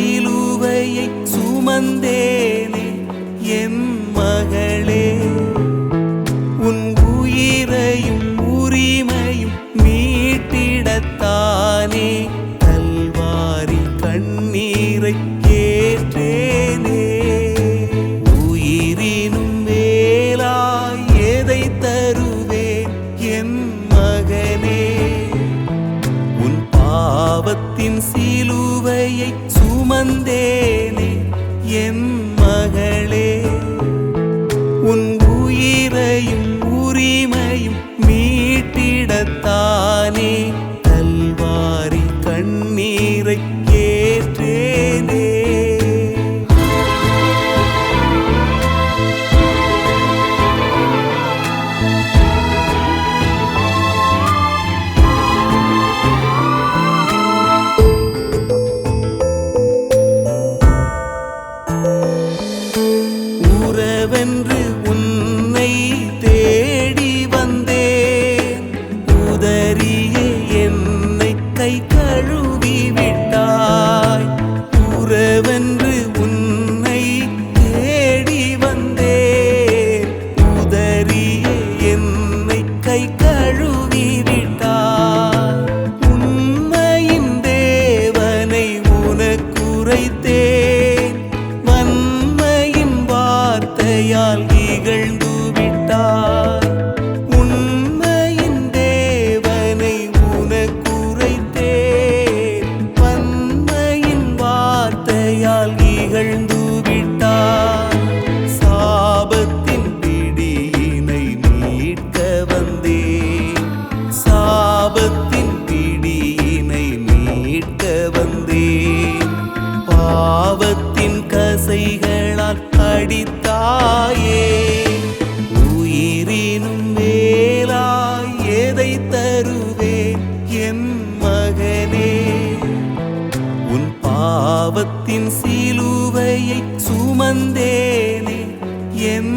சிலுவையை சுமந்தேனே என் மகளே. உன் உயிரையும் உரிமையும் மீட்டிடத்தானே கல்வாரி கண்ணீரை ஏற்றேனே உயிரினும் மேலாய் எதை தருவேன் என் மகனே உன் பாவத்தின் சிலுவையை சுமந்தேனே என் மகளே. உன் உயிரையும் உரிமையும் மீட்டிடத்தானே. கை கழுவி விட்டாய் உண்மையின் தேவனை உனக்குரைத்தேன் வன்மையின் வார்த்தையால் இகழ்ந்து விட்டார். உண்மையின் தேவனை உனக்குரைத்தேன் வன்மையின் வார்த்தையால் இகழ்ந்து பிடித்தாயே உயிரினும் மேலாய் எதை தருவே என் மகனே? உன் பாவத்தின் சிலுவையை சுமந்தேனே என்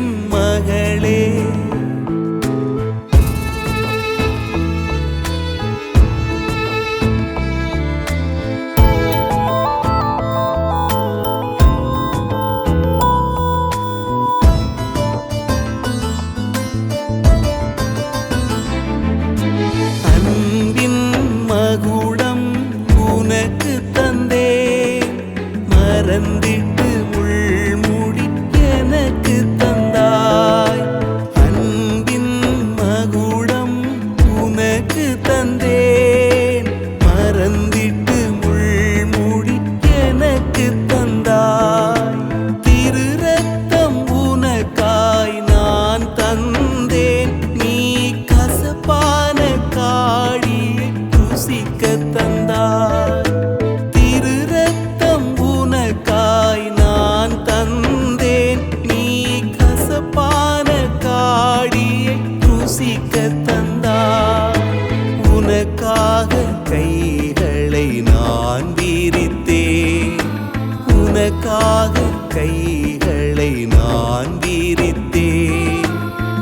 மறந்திட்டு கைகளை நான் விரித்தேன்.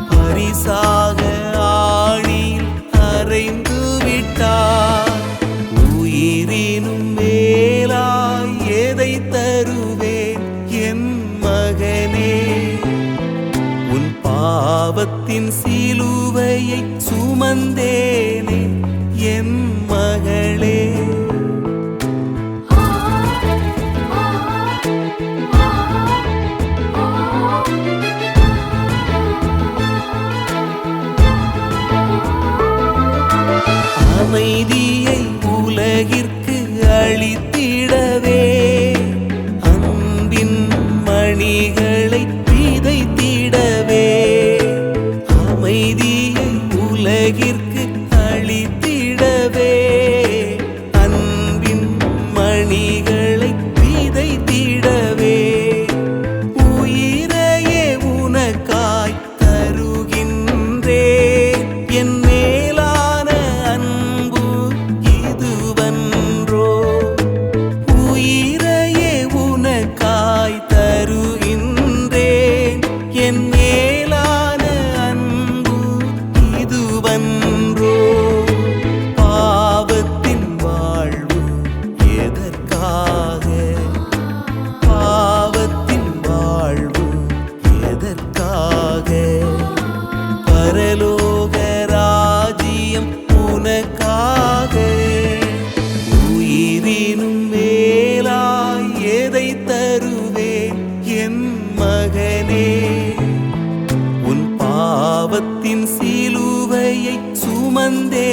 பரிசாக ஆணியில் அரைந்து விட்டார். உயிரினும் மேலாய் எதை தருவேன் என் மகனே? உன் பாவத்தின் சிலுவையை சுமந்தேனே. அமைதியை உலகிற்கு அளித்த பாவத்தின் சிலுவையை சுமந்தே.